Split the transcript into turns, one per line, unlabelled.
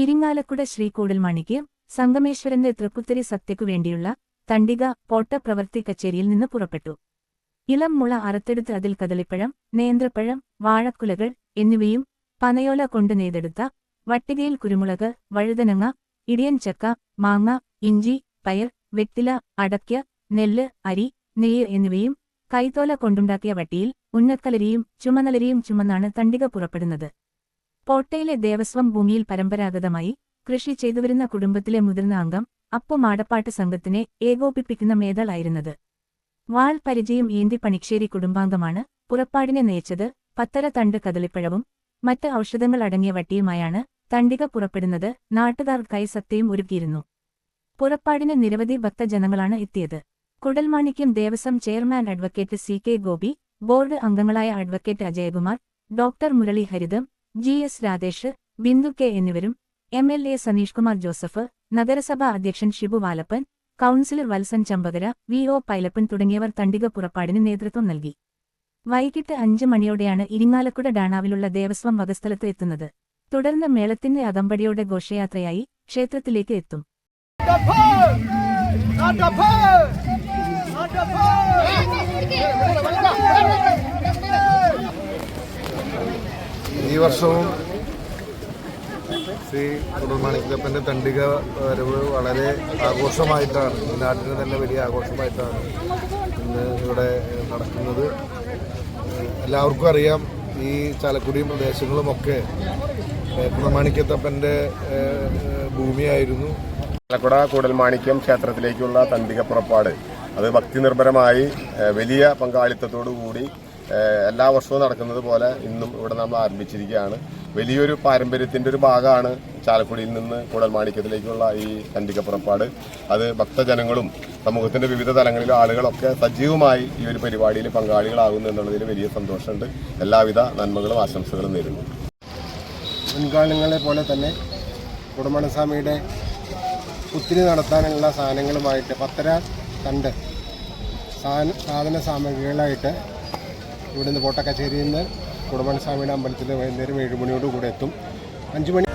ഇരിങ്ങാലക്കുട ശ്രീ കൂടൽമാണിക്ക് സംഗമേശ്വരന്റെ തൃപ്പുത്തരി സത്യക്കു വേണ്ടിയുള്ള തണ്ടിക പോട്ട പ്രവൃത്തി കച്ചേരിയിൽ നിന്ന് പുറപ്പെട്ടു. ഇളം മുള അറുത്തെടുത്ത് അതിൽ കദളിപ്പഴം നേന്ത്രപ്പഴം വാഴക്കുലകൾ എന്നിവയും പനയോല കൊണ്ട് നെയ്തെടുത്ത വട്ടികയിൽ കുരുമുളക് വഴുതനങ്ങ ഇടിയൻ ചക്ക മാങ്ങ ഇഞ്ചി പയർ വെറ്റില അടയ്ക്ക നെല്ല് അരി നെയ്യ് എന്നിവയും കൈത്തോല കൊണ്ടുണ്ടാക്കിയ വട്ടിയിൽ ഉന്നക്കലരിയും ചുമനലരിയും ചുമന്നാണ് തണ്ടിക പുറപ്പെടുന്നത്. പോട്ടയിലെ ദേവസ്വം ഭൂമിയിൽ പരമ്പരാഗതമായി കൃഷി ചെയ്തുവരുന്ന കുടുംബത്തിലെ മുതിർന്ന അംഗം അപ്പു മാടപ്പാട്ട് സംഘത്തിനെ ഏകോപിപ്പിക്കുന്ന മേധാളായിരുന്നത്. വാൾ പരിചയം ഏന്തി പണിക്ഷേരി കുടുംബാംഗമാണ് പുറപ്പാടിനെ നയിച്ചത് പത്തര തണ്ട് കദളിപ്പഴവും മറ്റ് ഔഷധങ്ങൾ അടങ്ങിയ വട്ടിയുമായാണ് തണ്ടിക പുറപ്പെടുന്നത് നാട്ടുകാർക്കായി സത്യയും ഒരുക്കിയിരുന്നു. പുറപ്പാടിന് നിരവധി ഭക്തജനങ്ങളാണ് എത്തിയത്. Koodalmanikyam Devaswom chairman advocate C K Gopi board അംഗങ്ങളായ advocate Ajayakumar doctor Murali Haritham G S Radhesh Bindu K എന്നിവരും M L A Saneesh Kumar Joseph നഗരസഭാ അധ്യക്ഷൻ Shibu Valappan councillor Valsan Champakara V O Pailappan തുടങ്ങിയവർ തണ്ടിക പുറപ്പാടിന് നേതൃത്വം നൽകി. വൈകിട്ട് അഞ്ച് മണിയോടെയാണ് ഇരിങ്ങാലക്കുട ഡാണാവിലുള്ള ദേവസ്വം വകസ്ഥലത്ത് എത്തുന്നത്. തുടർന്ന് മേളത്തിന്റെ അകമ്പടിയോടെ ഘോഷയാത്രയായി ക്ഷേത്രത്തിലേക്ക് എത്തും.
ഈ വർഷവും. ശ്രീ കുടുംബാണിക്കപ്പന്റെ തണ്ടിക വരവ് വളരെ ആഘോഷമായിട്ടാണ്. നാട്ടിന് തന്നെ വലിയ ആഘോഷമായിട്ടാണ് ഇന്ന് ഇവിടെ നടക്കുന്നത്. എല്ലാവർക്കും അറിയാം ഈ ചാലക്കുടിയും പ്രദേശങ്ങളുമൊക്കെ കുടമാണിക്കത്തപ്പന്റെ ഭൂമിയായിരുന്നു.
ചാലക്കുട കൂടൽമാണിക്യം ക്ഷേത്രത്തിലേക്കുള്ള തണ്ടിക പുറപ്പാട്. അത് ഭക്തി നിർഭരമായി വലിയ പങ്കാളിത്തത്തോടു കൂടി എല്ലാ വർഷവും നടക്കുന്നത് പോലെ ഇന്നും ഇവിടെ നമ്മൾ ആരംഭിച്ചിരിക്കുകയാണ്. വലിയൊരു പാരമ്പര്യത്തിന്റെ ഒരു ഭാഗമാണ് ചാലക്കുടിയിൽ നിന്ന് കൂടൽമാണിക്യത്തിലേക്കുള്ള ഈ തണ്ടിക പുറപ്പാട് അത് ഭക്തജനങ്ങളും സമൂഹത്തിന്റെ വിവിധ തലങ്ങളിലെ ആളുകളൊക്കെ സജീവമായി ഈ ഒരു പരിപാടിയിൽ പങ്കാളികളാകുന്നു എന്നുള്ളതിൽ വലിയ സന്തോഷമുണ്ട്. എല്ലാവിധ നന്മകളും ആശംസകളും നേരുന്നു.
മുൻകാലങ്ങളെ പോലെ തന്നെ കുടുംബസ്വാമിയുടെ കുത്തിരി നടത്താനുള്ള സാധനങ്ങളുമായിട്ട് പത്തര കണ്ട് സാധന സാമഗ്രികളായിട്ട് ഇവിടുന്ന് കോട്ടക്കച്ചേരിയിൽ നിന്ന് കുടുംബസ്വാമിയുടെ അമ്പലത്തിൽ വൈകുന്നേരം ഏഴ് മണിയോട് കൂടെ എത്തും. അഞ്ച് മണി